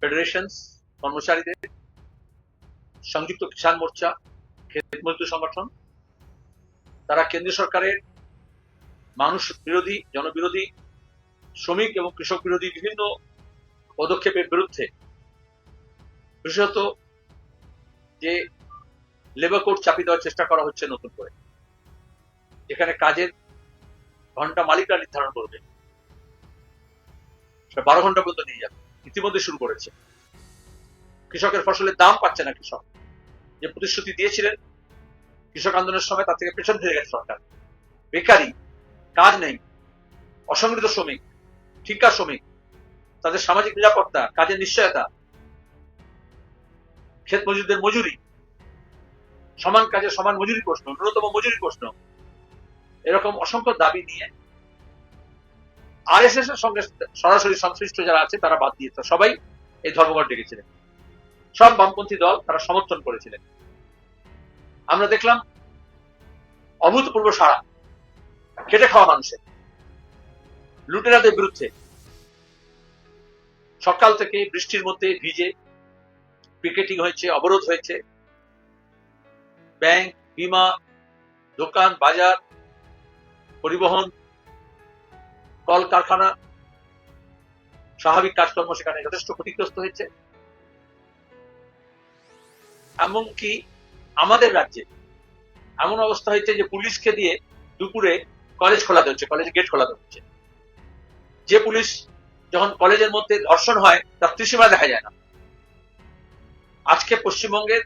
Federation কর্মচারীদের, সংযুক্ত কিষাণ মোর্চা মজদুর সংগঠন, তারা কেন্দ্রীয় সরকারের মানুষ বিরোধী, জনবিরোধী, শ্রমিক এবং কৃষক বিরোধী বিভিন্ন পদক্ষেপের বিরুদ্ধে বিশেষত যে লেবার কোড চাপিয়ে দেওয়ার চেষ্টা করা হচ্ছে নতুন করে। যেখানে কাজের ঘণ্টা মালিকরা নির্ধারণ করবে। বারো ঘণ্টা পর্যন্ত নিয়ে যাবে। ইতিমধ্যে শুরু করেছে। কৃষকের ফসলের দাম পাচ্ছে না কৃষক। যে প্রতিশ্রুতি দিয়েছিলেন, কৃষক আন্দোলনের সময় তার থেকে পেছন ফিরে গেছে সরকার। বেকারি, কাজ নেই। অসংগঠিত শ্রমিক, ঠিকা শ্রমিক, তাদের সামাজিক নিরাপত্তা, কাজের নিশ্চয়তা, ক্ষেত মজুরদের মজুরি, সমান কাজে সমান মজুরি প্রশ্ন, ন্যূনতম মজুরি প্রশ্ন, এরকম অসংখ্য দাবি নিয়ে আরএসএস এর সঙ্গে সরাসরি সংশ্লিষ্ট যারা আছে, তারা বাদ দিয়েছে সবাই এই ধর্মঘট ডেকেছিলেন। সব বামপন্থী দল তারা সমর্থন করেছিলেন। আমরা দেখলাম অভূতপূর্ব সারা খেটে খাওয়া মানুষের, লুটেরাদের বিরুদ্ধে। সকাল থেকে বৃষ্টির মধ্যে ভিজে পিকেটিং হয়েছে, অবরোধ হয়েছে। ব্যাংক, বিমা, দোকান, বাজার, পরিবহন কল কারখানা, স্বাভাবিক কাজকর্ম সেখানে যথেষ্ট ক্ষতিগ্রস্ত হয়েছে। এমনকি আমাদের রাজ্যে এমন অবস্থা হয়েছে যে পুলিশকে দিয়ে দুপুরে কলেজ খোলাতে হচ্ছে, কলেজে গেট খোলাতে হচ্ছে। যে পুলিশ যখন কলেজের মধ্যে ধর্ষণ হয়, তার ত্রিসীমা দেখা যায় না। আজকে পশ্চিমবঙ্গের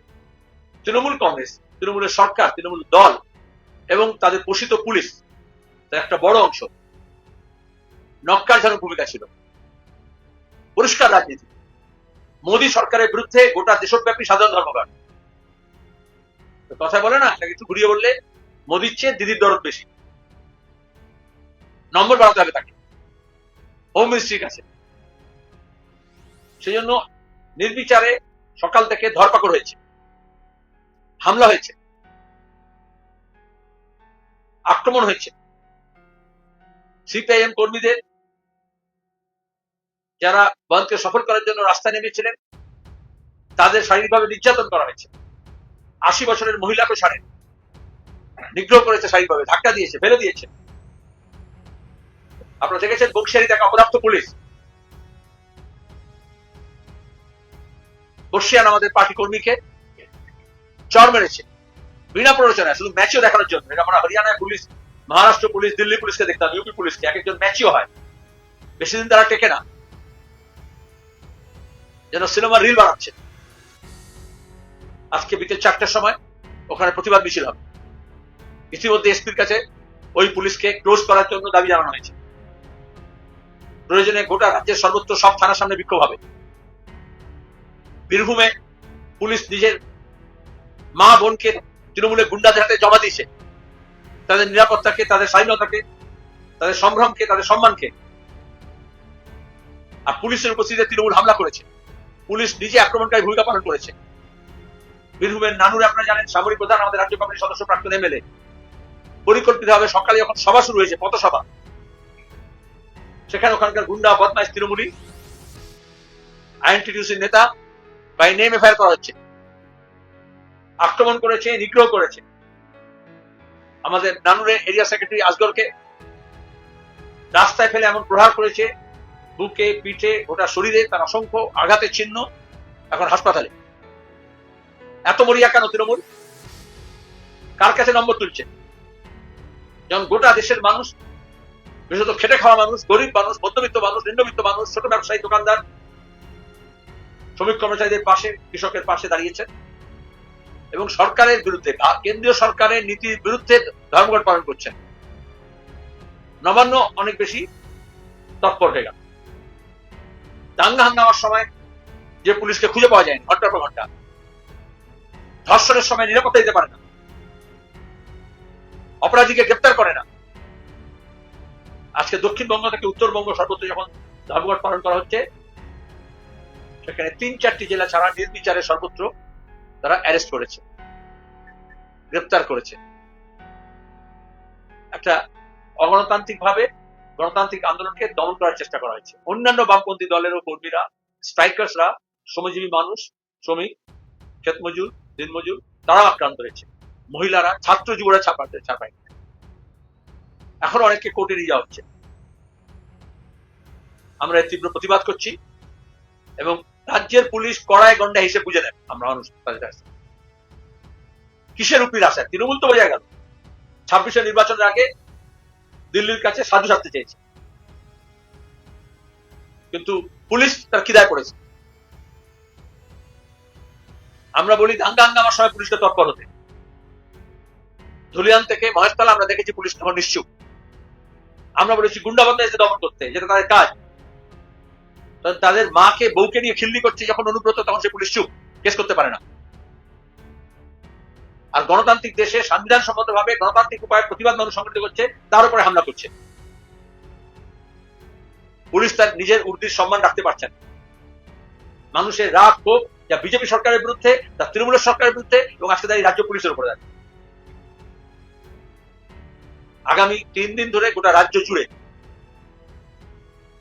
তৃণমূল কংগ্রেস, তৃণমূলের সরকার, তৃণমূল দল এবং তাদের পোষিত পুলিশ, তার একটা বড় অংশ নক্কারজনক ভূমিকা ছিল। পরিষ্কার রাজনীতি। মোদী সরকারের বিরুদ্ধে গোটা দেশব্যাপী সাধারণ ধর্মঘট। কথা বলে না একটু ঘুরিয়ে বললে, মোদির চেয়ে দিদির দরদ বেশি। নম্বর বাড়াতে হবে তাকে। হোম মিনিস্ট্রির কাছে। সেই জন্য নির্বিচারে সকাল থেকে ধরপাকড় হয়েছে। হামলা হয়েছে। আক্রমণ হয়েছে। সিপিআইএম কর্মীদের যারা বন্ধকে সফল করার জন্য রাস্তায় নেমেছিলেন, তাদের শারীরিকভাবে নির্যাতন করা হয়েছে। আশি বছরের মহিলাকে সারেন নিগ্রহ করেছে শারীরিকভাবে, ধাক্কা দিয়েছে, ফেলে দিয়েছে। আপনারা দেখেছেন বংশিয়ারি দেখা অপরাপ্ত পুলিশ। বর্ষিয়ান আমাদের পার্টি কর্মীকে চর মেরেছে। বিনা প্ররোচনায়, শুধু ম্যাচও দেখানোর জন্য। এটা আমরা হরিয়ানায় পুলিশ, মহারাষ্ট্র পুলিশ, দিল্লি পুলিশকে দেখতাম ইউপি পুলিশকে। এক একজন ম্যাচও হয়। বেশি দিন তারা টেকে না। যেন সিনেমার রিল বানাচ্ছে। আজকে বিকেল চারটার সময় ওখানে প্রতিবাদ মিছিল হবে। ইতিমধ্যে এসপির কাছে ওই পুলিশকে ক্লোজ করার জন্য দাবি জানানো হয়েছে। প্রয়োজনে গোটা রাজ্যের সর্বত্র সব থানার সামনে বিক্ষোভ হবে। বীরভূমে পুলিশ নিজের মা বোনকে তৃণমূলের গুন্ডাদের হাতে জমা দিয়েছে। তাদের নিরাপত্তাকে, তাদের স্বাধীনতাকে, তাদের সম্ভ্রমকে, তাদের সম্মানকে। আর পুলিশের উপস্থিতিতে তৃণমূল হামলা করেছে। পুলিশ নিজে আক্রমণকারী ভূমিকা পালন করেছে। বীরভূমের নানুরে আপনারা জানেন, সামরিক প্রধান আমাদের রাজ্য কমিটির সদস্য প্রাক্তন এমএলএ। পরিকল্পিতভাবে সকালে যখন সভা শুরু হয়েছে, পথসভা। সেখানে ওখানকার গুন্ডা বদমাইশ তৃণমূলী আইএনটিডিউসির নেতা বাই নেম এফআইআর করা হচ্ছে। আক্রমণ করেছে, নিগ্রহ করেছে। আমাদের নানুরের এরিয়া সেক্রেটারি আসগরকে রাস্তায় ফেলে এমন প্রহার করেছে বুকে, পিঠে, গোটা শরীরে তার অসংখ্য আঘাতের চিহ্ন এখন হাসপাতালে। এত মরিয়া কেন তৃণমূল? কার কাছে নম্বর তুলছে? যেমন গোটা দেশের মানুষ, বিশেষত খেটে খাওয়া মানুষ, গরিব মানুষ, মধ্যবিত্ত মানুষ, নিম্নবিত্ত মানুষ, ছোট ব্যবসায়ী, দোকানদার, শ্রমিক কর্মচারীদের পাশে, কৃষকের পাশে দাঁড়িয়েছেন এবং সরকারের বিরুদ্ধে কেন্দ্রীয় সরকারের নীতির বিরুদ্ধে ধর্মঘট পালন করছেন নবান্ন অনেক বেশি তৎপর হয়ে গেল। দাঙ্গা হাঙ্গামার সময় যে পুলিশকে খুঁজে পাওয়া যায় ঘণ্টার পর ঘণ্টা। ধর্ষণের সময় নিরাপত্তা দিতে পারে না। অপরাধীকে গ্রেপ্তার করে না। আজকে দক্ষিণবঙ্গ থেকে উত্তরবঙ্গ সর্বত্র যখন ধর্মঘট পালন করা হচ্ছে, সেখানে তিন চারটি জেলা ছাড়া নির্বিচারে সর্বত্র তারা অ্যারেস্ট করেছে, গ্রেপ্তার করেছে। একটা অগণতান্ত্রিক ভাবে গণতান্ত্রিক আন্দোলনকে দমন করার চেষ্টা করা হয়েছে। অন্যান্য বামপন্থী দলেরও কর্মীরা স্ট্রাইকার্সরা শ্রমজীবী মানুষ, শ্রমিক ক্ষেত মজুর দিন মজুর তারাও আক্রান্ত হয়েছে। মহিলারা, ছাত্র যুবরা ছাপাতে ছাপাই এখন অনেককে কোর্টে নিয়ে যাওয়া হচ্ছে। আমরা তীব্র প্রতিবাদ করছি এবং রাজ্যের পুলিশ কড়ায় গন্ডা হিসেবে বুঝে নেন আমরা কাছে কিসের উপর আশা? তৃণমূল তো বোঝা গেল। ছাব্বিশে নির্বাচনের আগে দিল্লির কাছে সাধু সাধতে চেয়েছে। কিন্তু পুলিশ তার কিদায় পড়েছে আমরা বলি, দাঙ্গা, হাঙ্গামার সময় পুলিশকে তৎপর হতে। ধুলিয়ান থেকে মহেশতলা আমরা দেখেছি পুলিশ তখন নিশ্চুপ। আমরা বলেছি, গুন্ডাবন্ধ এসে দমন করতে, যেটা তাদের কাজ। তাদের মাকে, বউকে নিয়ে খিল্লি করছে, যখন অনুব্রত, তখন সে পুলিশ চুপ, কেস করতে পারে না। আর গণতান্ত্রিক দেশে সংবিধান সম্মত ভাবে গণতান্ত্রিক উপায়ে প্রতিবাদ মানুষ সংগঠিত করছে, তার উপরে হামলা করছে। পুলিশ তার নিজের উর্দির সম্মান রাখতে পারছেন মানুষের রাগ, ক্ষোভ যা বিজেপি সরকারের বিরুদ্ধে তা তৃণমূলের সরকারের বিরুদ্ধে এবং আজকে দাঁড়িয়ে রাজ্য পুলিশের উপরে দাঁড়িয়ে। আগামী তিন দিন ধরে গোটা রাজ্য জুড়ে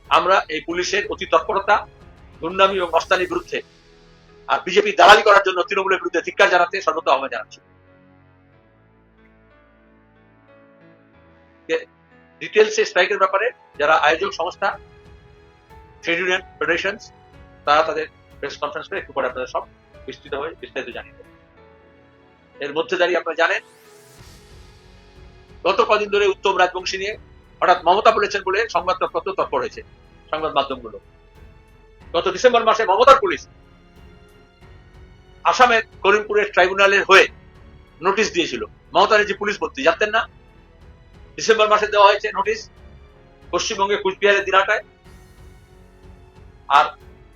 আমরা এই পুলিশের অতি তৎপরতা গুন্ডামি এবং মস্তানির বিরুদ্ধে আর বিজেপি দালালি করার জন্য তৃণমূলের বিরুদ্ধে ধিক্কার জানাতে সর্বত আহ্বান জানাচ্ছি। ডিটেলস স্ট্রাইকের ব্যাপারে যারা আয়োজক সংস্থা ট্রেড ইউনিয়ন ফেডারেশন তারা তাদের প্রেস কনফারেন্স করে একটু পরে আপনাদের সব বিস্তৃত হয়ে বিস্তারিত জানিয়ে দেবেন এর মধ্যে দাঁড়িয়ে আপনারা জানেন, গত কদিন ধরে উত্তম রাজবংশী নিয়ে হঠাৎ মমতা বলেছেন বলে সংবাদপত্র তৎপর হয়েছে, সংবাদ মাধ্যমগুলো। গত ডিসেম্বর মাসে মমতার পুলিশ আসামের করিমপুরের ট্রাইব্যুনালের হয়ে নোটিশ দিয়েছিল। মমতার যে পুলিশ ভর্তি, জানতেন না? ডিসেম্বর মাসে দেওয়া হয়েছে নোটিশ পশ্চিমবঙ্গে কুচবিহারের দিনাটায়। আর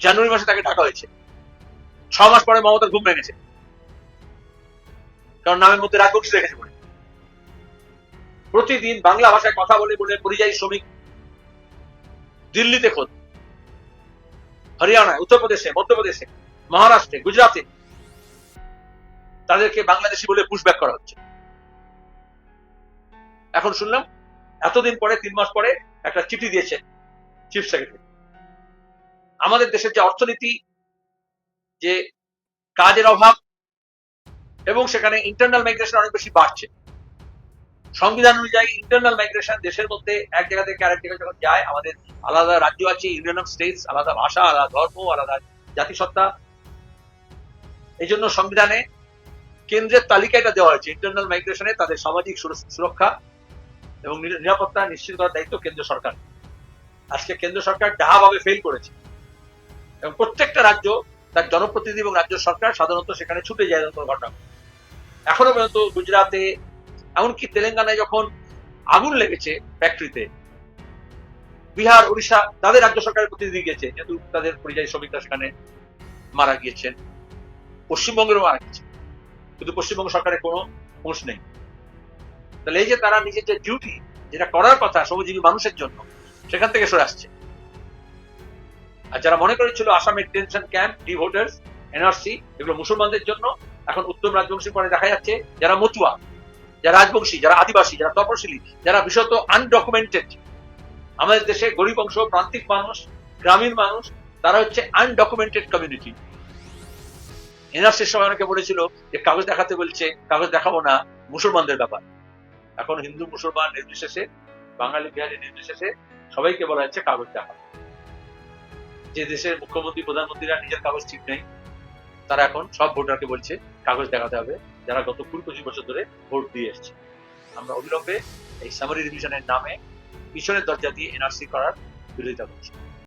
জানুয়ারি মাসে তাকে ডাকা হয়েছে। ছ মাস পরে মমতার ঘুম ভেঙেছে। কারণ নামের মধ্যে রাজবংশী রেখেছে বলে প্রতিদিন বাংলা ভাষায় কথা বলে বলে পরিযায়ী শ্রমিক দিল্লিতে খোঁজ হরিয়ানায়, উত্তরপ্রদেশে, মধ্যপ্রদেশে, মহারাষ্ট্রে, গুজরাটে তাদেরকে বাংলাদেশি বলে পুশব্যাক করা হচ্ছে। এখন শুনলাম, এতদিন পরে, তিন মাস পরে, একটা চিঠি দিয়েছে চিফ সেক্রেটারি আমাদের দেশের যে অর্থনীতি, যে কাজের অভাব, এবং সেখানে ইন্টারনাল মাইগ্রেশন অনেক বেশি বাড়ছে। সংবিধান অনুযায়ী ইন্টারনাল মাইগ্রেশন দেশের মধ্যে এক জায়গা থেকে আরেক জায়গায় যখন যায়, আমাদের আলাদা রাজ্য আছে ইউনিয়ন অফ স্টেটস আলাদা ভাষা, আলাদা ধর্ম, আলাদা জাতিসত্তা। এই জন্য সংবিধানে কেন্দ্রের তালিকাটা দেওয়া হয়েছে ইন্টারনাল মাইগ্রেশনে তাদের সামাজিক সুরক্ষা এবং নিরাপত্তা নিশ্চিত করার দায়িত্ব কেন্দ্র সরকার। আজকে কেন্দ্র সরকার ডাহাভাবে ফেল করেছে। এবং প্রত্যেকটা রাজ্য তার জনপ্রতিনিধি এবং রাজ্য সরকার সাধারণত সেখানে ছুটে যায় এরকম ঘটনা। এখনও পর্যন্ত গুজরাটে, এমনকি তেলেঙ্গানায় যখন আগুন লেগেছে ফ্যাক্টরিতে বিহার, উড়িষ্যা তাদের রাজ্য সরকারের প্রতিনিধি গিয়েছে যেহেতু তাদের পরিযায়ী শ্রমিকরা সেখানে মারা গিয়েছেন। পশ্চিমবঙ্গেরও মারা গেছে কিন্তু পশ্চিমবঙ্গ সরকারের কোনো হুঁশ নেই। তাহলে এই যে তারা নিজের যে ডিউটি যেটা করার কথা শ্রমজীবী মানুষের জন্য, সেখান থেকে সরে আসছে। আর যারা মনে করেছিল আসামের detention camp D voters NRC এগুলো মুসলমানদের জন্য, এখন উত্তম রাজবংশী পরে দেখা যাচ্ছে যারা মতুয়া, যারা রাজবংশী, যারা আদিবাসী, যারা তপশিলি, যারা বিশেষত আনডকুমেন্টেড আমাদের দেশে গরিব অংশ, প্রান্তিক মানুষ, গ্রামীণ মানুষ, তারা হচ্ছে আনডকুমেন্টেড কমিউনিটি এনআরসির সময় অনেকে বলেছিল যে কাগজ দেখাতে বলছে, কাগজ দেখাবো না, মুসলমানদের ব্যাপার। এখন হিন্দু, মুসলমান নির্বিশেষে, বাঙালি, বিহারি নির্বিশেষে সবাইকে বলা হচ্ছে কাগজ দেখা যে দেশের মুখ্যমন্ত্রী, প্রধানমন্ত্রীরা নিজের কাগজ ঠিক নেই, তারা এখন সব ভোটারকে বলছে কাগজ দেখাতে হবে, যারা গত কুড়ি পঁচিশ বছর ধরে ভোট দিয়ে এসছে। আমরা অবিলম্বে এই সামারি রিভিশনের নামে পিছনের দরজা দিয়ে এনআরসি করার বিরোধিতা করছি।